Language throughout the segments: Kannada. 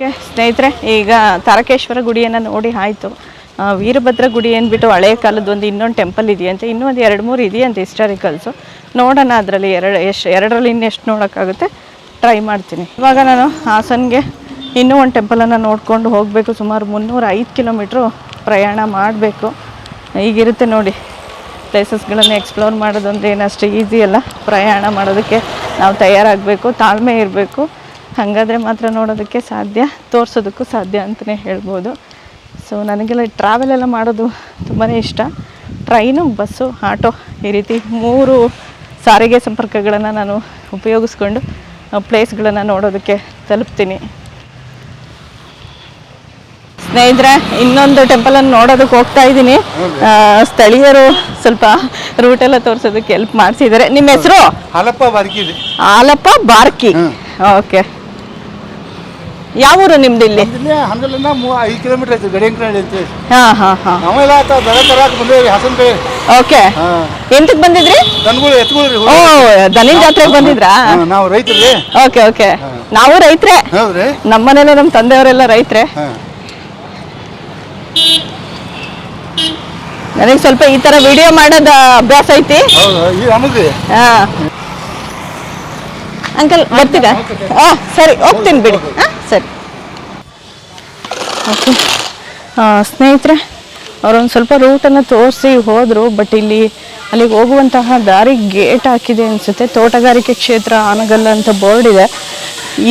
ಸ್ನೇಹಿತರೆ, ಈಗ ತಾರಕೇಶ್ವರ ಗುಡಿಯನ್ನು ನೋಡಿ ಆಯಿತು. ವೀರಭದ್ರ ಗುಡಿ ಅಂದ್ಬಿಟ್ಟು ಹಳೆಯ ಕಾಲದ ಒಂದು ಇನ್ನೊಂದು ಟೆಂಪಲ್ ಇದೆಯಂತೆ, ಇನ್ನೂ ಒಂದು ಎರಡು ಮೂರು ಇದೆಯಂತೆ ಹಿಸ್ಟಾರಿಕಲ್ಸು ನೋಡೋಣ ಅದರಲ್ಲಿ ಎರಡು, ಎಷ್ಟು, ಎರಡರಲ್ಲಿ ಇನ್ನೆಷ್ಟು ನೋಡೋಕ್ಕಾಗುತ್ತೆ. ಟ್ರೈ ಮಾಡ್ತೀನಿ. ಇವಾಗ ನಾನು ಹಾಸನ್ಗೆ ಇನ್ನೂ ಒಂದು ಟೆಂಪಲನ್ನು ನೋಡಿಕೊಂಡು ಹೋಗಬೇಕು. ಸುಮಾರು ಮುನ್ನೂರ ಐದು ಕಿಲೋಮೀಟ್ರು ಪ್ರಯಾಣ ಮಾಡಬೇಕು. ಈಗಿರುತ್ತೆ ನೋಡಿ. ಪ್ಲೇಸಸ್ಗಳನ್ನು ಎಕ್ಸ್ಪ್ಲೋರ್ ಮಾಡೋದಂದ್ರೆ ಏನಷ್ಟು ಈಸಿ ಅಲ್ಲ. ಪ್ರಯಾಣ ಮಾಡೋದಕ್ಕೆ ನಾವು ತಯಾರಾಗಬೇಕು, ತಾಳ್ಮೆ ಇರಬೇಕು. ಹಾಗಾದರೆ ಮಾತ್ರ ನೋಡೋದಕ್ಕೆ ಸಾಧ್ಯ ತೋರಿಸೋದಕ್ಕೂ ಸಾಧ್ಯ ಅಂತಲೇ ಹೇಳ್ಬೋದು. ಸೊ ನನಗೆಲ್ಲ ಟ್ರಾವೆಲ್ ಎಲ್ಲ ಮಾಡೋದು ತುಂಬಾ ಇಷ್ಟ. ಟ್ರೈನು ಬಸ್ಸು ಆಟೋ ಈ ರೀತಿ ಮೂರು ಸಾರಿಗೆ ಸಂಪರ್ಕಗಳನ್ನು ನಾನು ಉಪಯೋಗಿಸ್ಕೊಂಡು ಪ್ಲೇಸ್ಗಳನ್ನು ನೋಡೋದಕ್ಕೆ ತಲುಪ್ತೀನಿ. ಸ್ನೇಹಿತರೆ ಇನ್ನೊಂದು ಟೆಂಪಲನ್ನು ನೋಡೋದಕ್ಕೆ ಹೋಗ್ತಾ ಇದ್ದೀನಿ. ಸ್ಥಳೀಯರು ಸ್ವಲ್ಪ ರೂಟ್ ಎಲ್ಲ ತೋರಿಸೋದಕ್ಕೆ ಹೆಲ್ಪ್ ಮಾಡಿಸಿದ್ದಾರೆ. ನಿಮ್ಮ ಹೆಸರು? ಹಾಲಪ್ಪ ಬಾರ್ಕಿ ಓಕೆ ಯಾವ ಊರು ನಿಮ್ದು ಇಲ್ಲಿ? ಇಲ್ಲೇ ಹಂಗಲಿಂದ ಐದು ಕಿಲೋಮೀಟರ್ ಐತಿ ಗಡಿಯಂಕನಹಳ್ಳಿ ಅಂತ ಹೇಳಿ. ಹಾ ಹಾ ಹಾ. ನಾವೆಲ್ಲ ಆತ ದನ ತರಾಕ ಬಂದೇವಿ ಹಾಸನ ಕೈ ಓಕೆ. ಹಾಂ. ಎಂತಕ್ಕೆ ಬಂದಿದ್ರಿ? ದನಗಳು ಎತ್ಕೊಳ್ರಿ ಓ ದನಿನ್ ಜಾತ್ರೆಗೆ ಬಂದಿದ್ರಾ? ನಾವು ರೈತರಿ. Okay okay. ನಾವು ರೈತರೇ. ಹೌದ್ರಿ. ನಮ್ಮನೇಲೆ ನಮ್ಮ ತಂದೆಯವರೆಲ್ಲ ರೈತ್ರೆ. ಹಾ. ನನಗೆ ಸ್ವಲ್ಪ ಈ ತರ ವಿಡಿಯೋ ಮಾಡೋದ ಅಭ್ಯಾಸ ಐತಿ. ಹೌದು? ಹಾಂ. ಅಂಕಲ್ ಬರ್ತೀರಾ? ಹಾಂ ಸರಿ ಹೋಗ್ತೀನಿ ಬಿಡಿ. ಹಾಂ? ಓಕೆ ಸ್ನೇಹಿತರೆ, ಅವರೊಂದು ಸ್ವಲ್ಪ ರೂಟನ್ನು ತೋರಿಸಿ ಹೋದರು ಬಟ್ ಇಲ್ಲಿ ಅಲ್ಲಿಗೆ ಹೋಗುವಂತಹ ದಾರಿ ಗೇಟ್ ಹಾಕಿದೆ ಅನಿಸುತ್ತೆ. ತೋಟಗಾರಿಕೆ ಕ್ಷೇತ್ರ ಆನಗಲ್ಲ ಅಂತ ಬೋರ್ಡ್ ಇದೆ.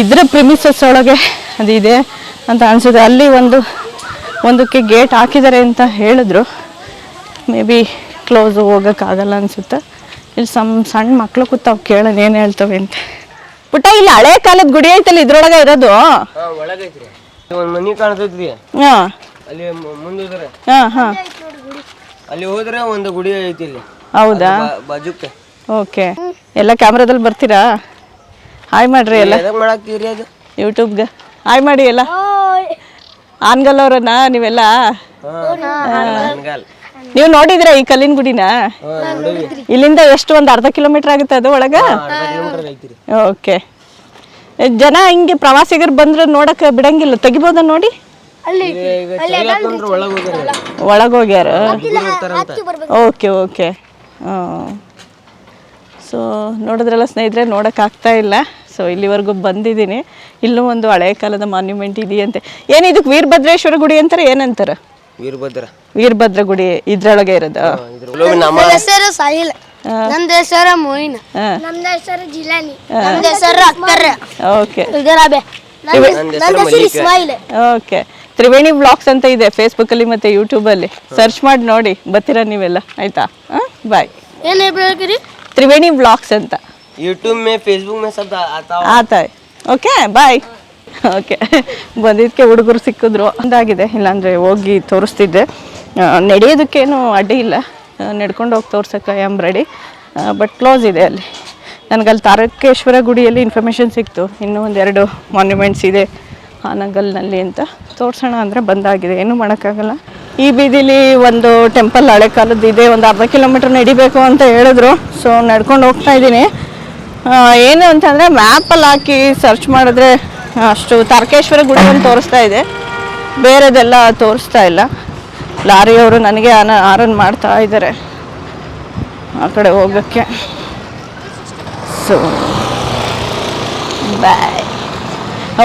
ಇದರ ಪ್ರಿಮಿಸಸ್ ಒಳಗೆ ಅದಿದೆ ಅಂತ ಅನಿಸುತ್ತೆ. ಅಲ್ಲಿ ಒಂದು, ಒಂದಕ್ಕೆ ಗೇಟ್ ಹಾಕಿದ್ದಾರೆ ಅಂತ ಹೇಳಿದ್ರು. ಮೇ ಬಿ ಕ್ಲೋಸು ಹೋಗೋಕ್ಕಾಗಲ್ಲ ಅನಿಸುತ್ತೆ. ಇಲ್ಲಿ ಸಮ್ ಸಣ್ಣ ಮಕ್ಳು ಕೂತಾವ್ ಕೇಳೋಣ ಏನು ಹೇಳ್ತವೆ ಅಂತ. ಪುಟ್ಟ, ಇಲ್ಲಿ ಹಳೆ ಕಾಲದ ಗುಡಿ ಐತಲ್ಲ ಇದ್ರೊಳಗೆ ಇರೋದು? ಒಂದ್ ಮನಿ ಕಾಣ್ತೈತ್ರಿ. ಹಾಂ. ಅಲ್ಲಿ ಮುಂದೆ ಹಾಂ ಹಾಂ. ಅಲ್ಲಿ ಹೋದ್ರೆ ಒಂದು ಗುಡಿ ಐತಿ ಇಲ್ಲಿ. ಹೌದಾ? ಬಾಜುಕ್ಕೆ. ಓಕೆ. ಎಲ್ಲ ಕ್ಯಾಮ್ರಾದಲ್ಲಿ ಬರ್ತೀರಾ? ಹಾಯ್ ಮಾಡ್ರಿ ಎಲ್ಲ. ಮಾಡಾಕ್ತೀರಿ ಅದು? ಯೂಟ್ಯೂಬ್ಗೆ ಹಾಯ್ ಮಾಡಿ ಎಲ್ಲ. ಆನ್ಗಲ್ ಅವ್ರನ್ನ ನೀವೆಲ್ಲ. ನೀವು ನೋಡಿದ್ರ ಈ ಕಲ್ಲಿನ ಗುಡಿನ? ಇಲ್ಲಿಂದ ಎಷ್ಟು ಒಂದು ಅರ್ಧ ಕಿಲೋಮೀಟರ್ ಆಗುತ್ತೆ ಅದು ಒಳಗೆ? ಅರ್ಧ ಕಿಲೋಮೀಟರ್ ಐತ್ರಿ. ಓಕೆ. ಜನ ಹಿಂಗೆ ಪ್ರವಾಸಿಗರು ಬಂದ್ರೆ ನೋಡಕ್ಕೆ ಬಿಡಂಗಿಲ್ಲ. ತೆಗಿಬೋದ ನೋಡಿ? ಒಳಗೋಗ್ಯಾರ? Okay okay. ಸೊ ನೋಡಿದ್ರಲ್ಲ ಸ್ನೇಹಿತರೆ ಆಗ್ತಾ ಇಲ್ಲ. ಸೊ ಇಲ್ಲಿವರೆಗೂ ಬಂದಿದ್ದೀನಿ. ಇಲ್ಲೂ ಒಂದು ಹಳೆ ಕಾಲದ ಮಾನ್ಯುಮೆಂಟ್ ಇದೆಯಂತೆ. ಏನು ಇದಕ್ಕೆ ವೀರಭದ್ರೇಶ್ವರ ಗುಡಿ ಅಂತಾರೆ ಏನಂತಾರೆ? ವೀರಭದ್ರ. ವೀರಭದ್ರ ಗುಡಿ ಇದ್ರೊಳಗೆ ಇರೋದು. ಹೆಸರು ಮೊಯಿನ್. ನಮ್ದ ಹೆಸರು ಜಿಲಾನಿ. ನಮ್ದ ಹೆಸರು ಅಕ್ಕರ್. ಓಕೆ. ಇದರಾಬೆ ನಂದ ಹೆಸರು ಇಸ್ಮಾಯಿಲ್. ಓಕೆ. ತ್ರಿವೇಣಿ ಬ್ಲಾಗ್ಸ್ ಅಂತ ಇದೆ ಫೇಸ್ಬುಕ್ ಅಲ್ಲಿ ಮತ್ತೆ ಯೂಟ್ಯೂಬ್ ಅಲ್ಲಿ. ಸರ್ಚ್ ಮಾಡಿ ನೋಡಿ. ಬರ್ತೀರಾ ನೀವೆಲ್ಲ? ಆಯ್ತಾ? ಹಾಂ? ಬಾಯ್ ಏನ್ ಹೇಳ್ಬೇಕ್ರಿ ತ್ರಿವೇಣಿ ಬ್ಲಾಗ್ಸ್ ಅಂತ. ಯೂಟ್ಯೂಬ್ ಮೇ ಫೇಸ್ಬುಕ್ ಮೇ ಸಬ್ ಆತಾ ಆತ. Okay bye okay. ಬಂದಿದ್ದಕ್ಕೆ ಹುಡುಗರು ಸಿಕ್ಕಿದ್ರು. ಒಂದಾಗಿದೆ. ಇಲ್ಲಾಂದರೆ ಹೋಗಿ ತೋರಿಸ್ತಿದ್ದೆ. ನಡೆಯೋದಕ್ಕೇನು ಅಡ್ಡಿ ಇಲ್ಲ. ನಡ್ಕೊಂಡು ಹೋಗಿ ತೋರ್ಸಕ್ಕೆ I am ready but close ಇದೆ ಅಲ್ಲಿ. ನನಗೆ ಅಲ್ಲಿ ತಾರಕೇಶ್ವರ ಗುಡಿಯಲ್ಲಿ ಇನ್ಫಾರ್ಮೇಷನ್ ಸಿಕ್ತು. ಇನ್ನೂ ಒಂದೆರಡು ಮಾನ್ಯುಮೆಂಟ್ಸ್ ಇದೆ ಹಾನಗಲ್ನಲ್ಲಿ ಅಂತ. ತೋರ್ಸೋಣ ಅಂದರೆ ಬಂದಾಗಿದೆ. ಏನೂ ಮಾಡೋಕ್ಕಾಗಲ್ಲ. ಈ ಬೀದಿಲಿ ಒಂದು ಟೆಂಪಲ್ ಹಳೆ ಕಾಲದ್ದು ಇದೆ. ಒಂದು ಅರ್ಧ ಕಿಲೋಮೀಟ್ರ್ ನಡಿಬೇಕು ಅಂತ ಹೇಳಿದ್ರು. ಸೊ ನಡ್ಕೊಂಡು ಹೋಗ್ತಾ ಇದ್ದೀನಿ. ಆ, ಏನು ಅಂತಂದರೆ ಮ್ಯಾಪಲ್ಲಿ ಹಾಕಿ ಸರ್ಚ್ ಮಾಡಿದ್ರೆ ಅಷ್ಟು ತಾರಕೇಶ್ವರ ಗುಡಿ ತೋರಿಸ್ತಾ ಇದೆ. ಬೇರೆದೆಲ್ಲ ತೋರಿಸ್ತಾ ಇಲ್ಲ. ಲಾರಿಯವರು ನನಗೆ ಅನ ಆರನ್ ಮಾಡ್ತಾ ಇದ್ದಾರೆ ಆ ಕಡೆ ಹೋಗೋಕ್ಕೆ. ಸೊ ಬಾಯ್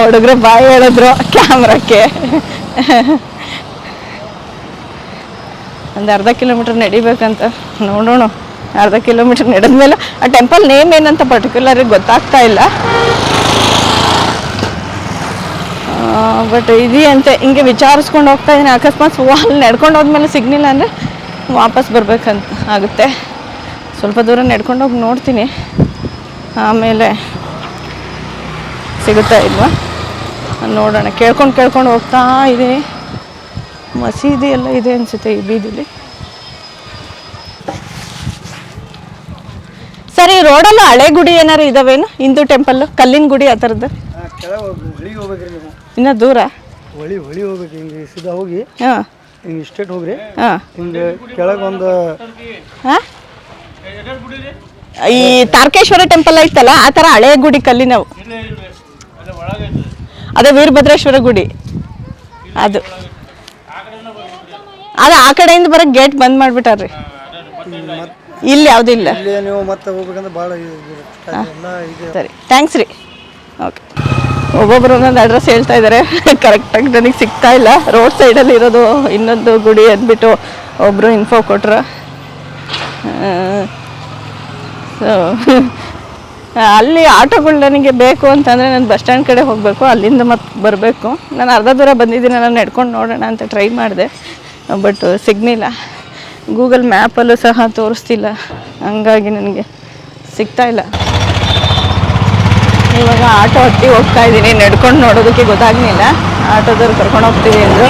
ಹುಡುಗರು ಬಾಯ್ ಹೇಳಿದ್ರು ಕ್ಯಾಮ್ರಕ್ಕೆ. ಒಂದು ಅರ್ಧ ಕಿಲೋಮೀಟ್ರ್ ನಡಿಬೇಕಂತ. ನೋಡೋಣ. ಅರ್ಧ ಕಿಲೋಮೀಟ್ರ್ ನಡೆದ್ಮೇಲೆ ಆ ಟೆಂಪಲ್ ನೇಮ್ ಏನಂತ ಪರ್ಟಿಕ್ಯುಲರ್ ಗೊತ್ತಾಗ್ತಾ ಇಲ್ಲ. ಬಟ್ ಅಂತ. ಹಿಂಗೆ ವಿಚಾರಿಸ್ಕೊಂಡು ಹೋಗ್ತಾ ಇದ್ದೀನಿ ಅಕಸ್ಮಾತ್ ಅಲ್ಲಿ ನಡ್ಕೊಂಡು ಹೋದ್ಮೇಲೆ ಸಿಗ್ಲಿಲ್ಲ ಅಂದರೆ ವಾಪಸ್ ಬರಬೇಕಂತ ಆಗುತ್ತೆ. ಸ್ವಲ್ಪ ದೂರ ನಡ್ಕೊಂಡು ಹೋಗಿ ನೋಡ್ತೀನಿ. ಆಮೇಲೆ ಸಿಗುತ್ತಾ ಇಲ್ವಾ? ನೋಡೋಣ. ಕೇಳ್ಕೊಂಡು ಕೇಳ್ಕೊಂಡು ಹೋಗ್ತಾ ಇದ್ದೀನಿ ಮಸೀದಿ ಎಲ್ಲ ಇದೆ ಅನಿಸುತ್ತೆ ಈ ಬೀದಿಲಿ. ಸರಿ, ರೋಡಲ್ಲ ಹಳೆ ಗುಡಿ ಏನಾರು ಇದಾವೇನು? ಹಿಂದೂ ಟೆಂಪಲ್ ಕಲ್ಲಿನ ಗುಡಿ ಆ ಥರದ್ದು? ಇನ್ನೂ ದೂರ? ಹೊಳಿ ಹೊಳಿ ಹೋಗ್ಬೇಕು ಹಿಂಗೆ ಸೀದಾ ಹೋಗಿ ಹಾಂ. ಹಿಂಗೆ ಸ್ಟೇಟ್ ಹೋಗ್ರಿ. ಹಾಂ. ಹಿಂಗೆ ಕೆಳಗೆ ಒಂದು ಹಾಂ? ಈ ತಾರಕೇಶ್ವರ ಟೆಂಪಲ್ ಐತಲ್ಲ ಆ ಥರ ಹಳೆ ಗುಡಿ ಕಲ್ಲಿನವು ಅದೇ ವೀರಭದ್ರೇಶ್ವರ ಗುಡಿ. ಅದು. ಅದು ಆ ಕಡೆಯಿಂದ ಬರೋ ಗೇಟ್ ಬಂದ್ ಮಾಡ್ಬಿಟ್ಟಾರ್ರಿ. ಇಲ್ಲಿ ಯಾವುದೂ ಇಲ್ಲ. ಇಲ್ಲಿ ನೀವು ಮತ್ತೆ ಹೋಗ್ಬೇಕಂದ್ರೆ ಭಾಳ ಸರಿ. ಥ್ಯಾಂಕ್ಸ್ ರೀ. ಓಕೆ ಒಬ್ಬೊಬ್ರು ಒಂದೊಂದು ಅಡ್ರೆಸ್ ಹೇಳ್ತಾ ಇದ್ದಾರೆ ಕರೆಕ್ಟಾಗಿ ನನಗೆ ಸಿಗ್ತಾ ಇಲ್ಲ. ರೋಡ್ ಸೈಡಲ್ಲಿ ಇರೋದು ಇನ್ನೊಂದು ಗುಡಿ ಅಂದ್ಬಿಟ್ಟು ಒಬ್ಬರು ಇನ್ಫೋ ಕೊಟ್ರು. ಸೊ ಅಲ್ಲಿ ಆಟೋಗಳು ನನಗೆ ಬೇಕು ಅಂತಂದರೆ ನಾನು ಬಸ್ ಸ್ಟ್ಯಾಂಡ್ ಕಡೆ ಹೋಗಬೇಕು. ಅಲ್ಲಿಂದ ಮತ್ತೆ ಬರಬೇಕು. ನಾನು ಅರ್ಧ ದೂರ ಬಂದಿದ್ದೀನಿ, ನಾನು ನಡ್ಕೊಂಡು ನೋಡೋಣ ಅಂತ ಟ್ರೈ ಮಾಡಿದೆ. ಬಟ್ ಸಿಗ್ನಿಲ್ಲ ಗೂಗಲ್ ಮ್ಯಾಪಲ್ಲೂ ಸಹ ತೋರಿಸ್ತಿಲ್ಲ. ಹಂಗಾಗಿ ನನಗೆ ಸಿಗ್ತಾ ಇಲ್ಲ. ಇವಾಗ ಆಟೋ ಹತ್ತಿ ಹೋಗ್ತಾ ಇದ್ದೀನಿ. ನಡ್ಕೊಂಡು ನೋಡೋದಕ್ಕೆ ಗೊತ್ತಾಗ್ಲಿಲ್ಲ. ಆಟೋದವ್ರು ಕರ್ಕೊಂಡು ಹೋಗ್ತೀವಿ ಅಂದರು.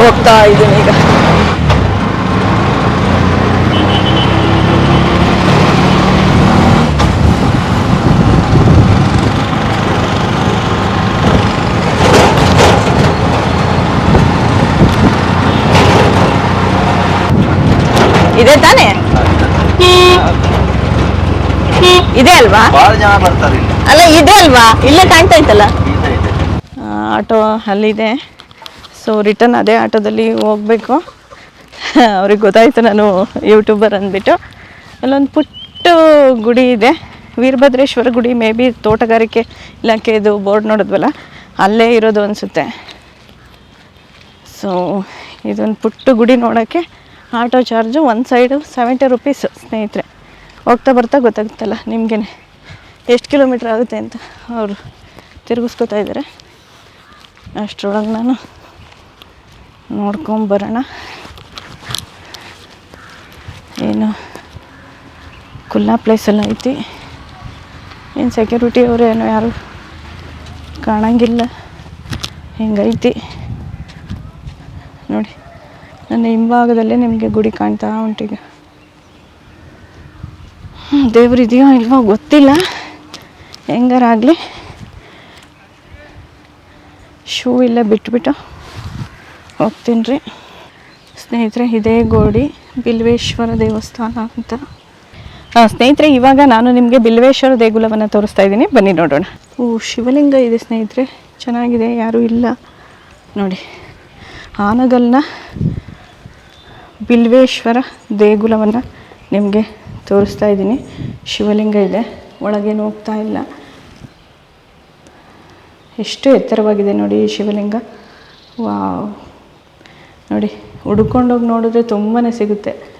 ಹೋಗ್ತಾ ಇದ್ದೀನಿ ಈಗ. ಇದೆ ತಾನೇ? ಇದೆ ಅಲ್ವಾ? ಬಹಳ ಜನ ಬರ್ತಾರೆ ಇಲ್ಲಿ. ಅಲ್ಲ, ಇದೆ ಅಲ್ವಾ? ಇಲ್ಲೇ ಕಾಣ್ತಾ ಇತ್ತಲ್ಲ? ಆಟೋ ಅಲ್ಲಿದೆ. ಸೊ ರಿಟರ್ನ್ ಅದೇ ಆಟೋದಲ್ಲಿ ಹೋಗಬೇಕು. ಅವ್ರಿಗೆ ಗೊತ್ತಾಯಿತು ನಾನು ಯೂಟ್ಯೂಬರ್ ಅಂದ್ಬಿಟ್ಟು. ಅಲ್ಲೊಂದು ಪುಟ್ಟ ಗುಡಿ ಇದೆ. ವೀರಭದ್ರೇಶ್ವರ ಗುಡಿ, ಮೇ ಬಿ ತೋಟಗಾರಿಕೆ ಇಲಾಖೆದು ಬೋರ್ಡ್ ನೋಡಿದ್ವಲ್ಲ, ಅಲ್ಲೇ ಇರೋದು ಅನಿಸುತ್ತೆ. ಸೊ ಇದೊಂದು ಪುಟ್ಟ ಗುಡಿ ನೋಡೋಕ್ಕೆ ಆಟೋ ಚಾರ್ಜು ಒಂದು ಸೈಡು ಸೆವೆಂಟಿ ರುಪೀಸ್ ಸ್ನೇಹಿತರೆ. ಹೋಗ್ತಾ ಬರ್ತಾ ಗೊತ್ತಾಗುತ್ತಲ್ಲ ನಿಮಗೇನೆ. ಎಷ್ಟು ಕಿಲೋಮೀಟ್ರ್ ಆಗುತ್ತೆ ಅಂತ ಅವರು ತಿರುಗಿಸ್ಕೊತಾ ಇದ್ದಾರೆ. ಅಷ್ಟರೊಳಗೆ ನಾನು ನೋಡ್ಕೊಂಬರೋಣ ಏನು ಕುಲ್ಲಾ ಪ್ಲೇಸೆಲ್ಲ ಐತಿ. ಏನು ಸೆಕ್ಯೂರಿಟಿ ಅವರು ಏನೋ ಯಾರು ಕಾಣಂಗಿಲ್ಲ. ಹಿಂಗೈತಿ. ನೋಡಿ, ನನ್ನ ಹಿಂಭಾಗದಲ್ಲೇ ನಿಮಗೆ ಗುಡಿ ಕಾಣ್ತಾ ಉಂಟೀಗ ದೇವ್ರು ಇದೆಯೋ ಇಲ್ವೋ ಗೊತ್ತಿಲ್ಲ. ಹೆಂಗಾರಾಗಲಿ ಶೂ ಇಲ್ಲ ಬಿಟ್ಬಿಟ್ಟು ಹೋಗ್ತೀನಿ ರೀ ಸ್ನೇಹಿತರೆ, ಇದೇ ಗೋಡಿ, ಬಿಲ್ವೇಶ್ವರ ದೇವಸ್ಥಾನ ಅಂತ. ಹಾಂ ಸ್ನೇಹಿತರೆ, ಇವಾಗ ನಾನು ನಿಮಗೆ ಬಿಲ್ವೇಶ್ವರ ದೇಗುಲವನ್ನು ತೋರಿಸ್ತಾ ಇದ್ದೀನಿ. ಬನ್ನಿ ನೋಡೋಣ. ಓ, ಶಿವಲಿಂಗ ಇದೆ ಸ್ನೇಹಿತರೆ. ಚೆನ್ನಾಗಿದೆ, ಯಾರೂ ಇಲ್ಲ. ನೋಡಿ, ಆನಗಲ್ನ ಬಿಲ್ವೇಶ್ವರ ದೇಗುಲವನ್ನು ನಿಮಗೆ ತೋರಿಸ್ತಾ ಇದ್ದೀನಿ. ಶಿವಲಿಂಗ ಇದೆ. ಒಳಗೇನು ಹೋಗ್ತಾ ಇಲ್ಲ. ಎಷ್ಟು ಎತ್ತರವಾಗಿದೆ ನೋಡಿ ಈ ಶಿವಲಿಂಗ. ವಾವ್. ನೋಡಿ, ಹುಡ್ಕೊಂಡೋಗಿ ನೋಡಿದ್ರೆ ತುಂಬಾ ಸಿಗುತ್ತೆ.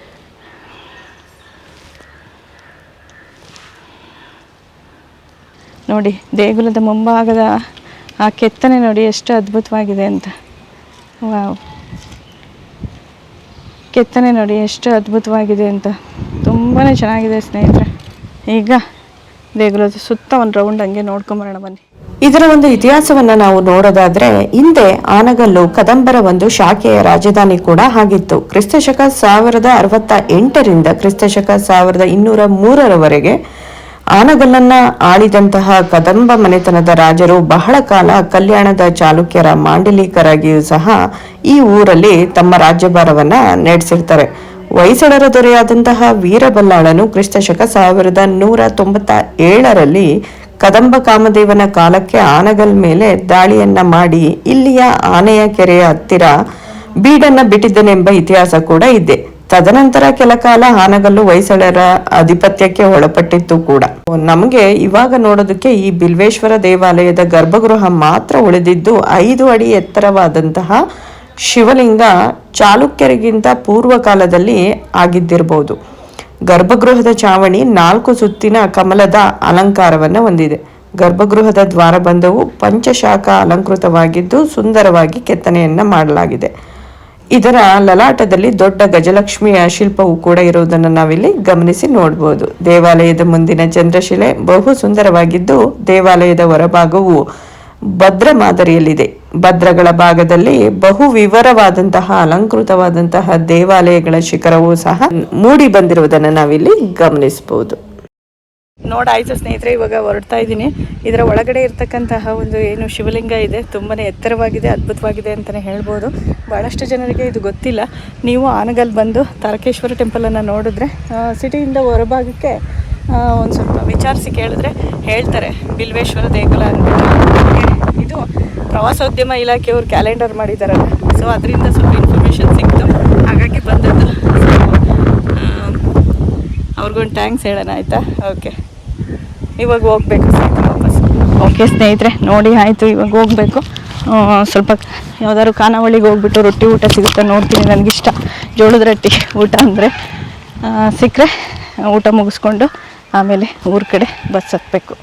ನೋಡಿ, ದೇಗುಲದ ಮುಂಭಾಗದ ಆ ಕೆತ್ತನೆ ನೋಡಿ ಎಷ್ಟು ಅದ್ಭುತವಾಗಿದೆ ಅಂತ. ವಾವ್. ಕೆತ್ತನೆ ನೋಡಿ ಎಷ್ಟು ಅದ್ಭುತವಾಗಿದೆ ಅಂತ. ತುಂಬಾ ಚೆನ್ನಾಗಿದೆ ಸ್ನೇಹಿತರೆ. ಈಗ ದೇಗುಲದ ಸುತ್ತ ಒಂದು ರೌಂಡ್ ಹಂಗೆ ನೋಡ್ಕೊಂಬರೋಣ ಬನ್ನಿ. ಇದರ ಒಂದು ಇತಿಹಾಸವನ್ನ ನಾವು ನೋಡೋದಾದ್ರೆ ಹಿಂದೆ ಆನಗಲ್ಲು ಕದಂಬರ ಒಂದು ಶಾಖೆಯ ರಾಜಧಾನಿ ಕೂಡ ಆಗಿತ್ತು. ಕ್ರಿಸ್ತಶಕ ಸಾವಿರದ ಅರವತ್ತ ಎಂಟರಿಂದ ಕ್ರಿಸ್ತಶಕ ಸಾವಿರದ ಇನ್ನೂರ ಮೂರರವರೆಗೆ ಆನಗಲ್ಲನ್ನ ಆಳಿದಂತಹ ಕದಂಬ ಮನೆತನದ ರಾಜರು ಬಹಳ ಕಾಲ ಕಲ್ಯಾಣದ ಚಾಲುಕ್ಯರ ಮಾಂಡಲೀಕರಾಗಿಯೂ ಸಹ ಈ ಊರಲ್ಲಿ ತಮ್ಮ ರಾಜ್ಯಭಾರವನ್ನ ನಡೆಸಿರ್ತಾರೆ. ಹೊಯ್ಸಳರ ದೊರೆಯಾದಂತಹ ವೀರಬಲ್ಲಾಳನು ಕ್ರಿಸ್ತಶಕ ಸಾವಿರದ ನೂರ ತೊಂಬತ್ತ ಏಳರಲ್ಲಿ ಕದಂಬ ಕಾಮದೇವನ ಕಾಲಕ್ಕೆ ಆನಗಲ್ ಮೇಲೆ ದಾಳಿಯನ್ನ ಮಾಡಿ ಇಲ್ಲಿಯ ಆನೆಯ ಕೆರೆಯ ಹತ್ತಿರ ಬೀಡನ್ನ ಬಿಟ್ಟಿದ್ದನೆಂಬ ಇತಿಹಾಸ ಕೂಡ ಇದೆ. ತದನಂತರ ಕೆಲ ಕಾಲ ಆನಗಲ್ಲು ಹೊಯ್ಸಳರ ಆಧಿಪತ್ಯಕ್ಕೆ ಒಳಪಟ್ಟಿತ್ತು ಕೂಡ. ನಮಗೆ ಇವಾಗ ನೋಡೋದಕ್ಕೆ ಈ ಬಿಲ್ವೇಶ್ವರ ದೇವಾಲಯದ ಗರ್ಭಗೃಹ ಮಾತ್ರ ಉಳಿದಿದ್ದು ಐದು ಅಡಿ ಎತ್ತರವಾದಂತಹ ಶಿವಲಿಂಗ ಚಾಲುಕ್ಯರಿಗಿಂತ ಪೂರ್ವಕಾಲದಲ್ಲಿ ಆಗಿದ್ದಿರಬಹುದು ಗರ್ಭಗೃಹದ ಚಾವಣಿ ನಾಲ್ಕು ಸುತ್ತಿನ ಕಮಲದ ಅಲಂಕಾರವನ್ನು ಹೊಂದಿದೆ. ಗರ್ಭಗೃಹದ ದ್ವಾರಬಂಧವು ಪಂಚಶಾಖ ಅಲಂಕೃತವಾಗಿದ್ದು ಸುಂದರವಾಗಿ ಕೆತ್ತನೆಯನ್ನ ಮಾಡಲಾಗಿದೆ. ಇದರ ಲಲಾಟದಲ್ಲಿ ದೊಡ್ಡ ಗಜಲಕ್ಷ್ಮಿಯ ಶಿಲ್ಪವು ಕೂಡ ಇರುವುದನ್ನು ನಾವಿಲ್ಲಿ ಗಮನಿಸಿ ನೋಡಬಹುದು ದೇವಾಲಯದ ಮುಂದಿನ ಚಂದ್ರಶಿಲೆ ಬಹು ಸುಂದರವಾಗಿದ್ದು ದೇವಾಲಯದ ಹೊರಭಾಗವು ಭದ್ರ ಮಾದರಿಯಲ್ಲಿದೆ. ಭದ್ರಗಳ ಭಾಗದಲ್ಲಿ ಬಹು ವಿವರವಾದಂತಹ, ಅಲಂಕೃತವಾದಂತಹ ದೇವಾಲಯಗಳ ಶಿಖರವು ಸಹ ಮೂಡಿ ಬಂದಿರುವುದನ್ನು ನಾವಿಲ್ಲಿ ಗಮನಿಸಬಹುದು. ನೋಡಾಯ್ತು ಸ್ನೇಹಿತರೆ, ಇವಾಗ ಹೊರಡ್ತಾ ಇದ್ದೀನಿ. ಇದರ ಒಳಗಡೆ ಇರತಕ್ಕಂತಹ ಒಂದು ಏನು ಶಿವಲಿಂಗ ಇದೆ ತುಂಬಾ ಎತ್ತರವಾಗಿದೆ, ಅದ್ಭುತವಾಗಿದೆ ಅಂತಲೇ ಹೇಳ್ಬೋದು. ಭಾಳಷ್ಟು ಜನರಿಗೆ ಇದು ಗೊತ್ತಿಲ್ಲ. ನೀವು ಆನಗಲ್ ಬಂದು ತಾರಕೇಶ್ವರ ಟೆಂಪಲನ್ನು ನೋಡಿದ್ರೆ ಸಿಟಿಯಿಂದ ಹೊರಭಾಗಕ್ಕೆ ಒಂದು ಸ್ವಲ್ಪ ವಿಚಾರಿಸಿ ಕೇಳಿದ್ರೆ ಹೇಳ್ತಾರೆ. ಬಿಲ್ವೇಶ್ವರ ದೇಗುಲ ಹಾಗೆ ಇದು ಪ್ರವಾಸೋದ್ಯಮ ಇಲಾಖೆಯವರು ಕ್ಯಾಲೆಂಡರ್ ಮಾಡಿದ್ದಾರೆ ಸೊ ಅದರಿಂದ ಸ್ವಲ್ಪ ಇನ್ಫಾರ್ಮೇಷನ್ ಸಿಕ್ತು. ಹಾಗಾಗಿ ಬಂದದ್ದು. ಅವ್ರಿಗೊಂದು ಟ್ಯಾಂಕ್ಸ್ ಹೇಳೋಣ, ಆಯಿತಾ? ಓಕೆ ಇವಾಗ ಹೋಗ್ಬೇಕು ವಾಪಸ್. ಓಕೆ ಸ್ನೇಹಿತರೆ, ನೋಡಿ, ಆಯಿತು, ಇವಾಗ ಹೋಗಬೇಕು. ಸ್ವಲ್ಪ ಯಾವ್ದಾದ್ರು ಖಾನಾವಳಿಗೆ ಹೋಗ್ಬಿಟ್ಟು ರೊಟ್ಟಿ ಊಟ ಸಿಗುತ್ತೆ ನೋಡ್ತೀನಿ, ನನಗಿಷ್ಟ. ಜೋಳದ ರೊಟ್ಟಿ ಊಟ ಅಂದರೆ ಸಿಕ್ಕರೆ ಊಟ ಮುಗಿಸ್ಕೊಂಡು ಆಮೇಲೆ ಊರ ಕಡೆ ಬಸ್ ಹತ್ತಬೇಕು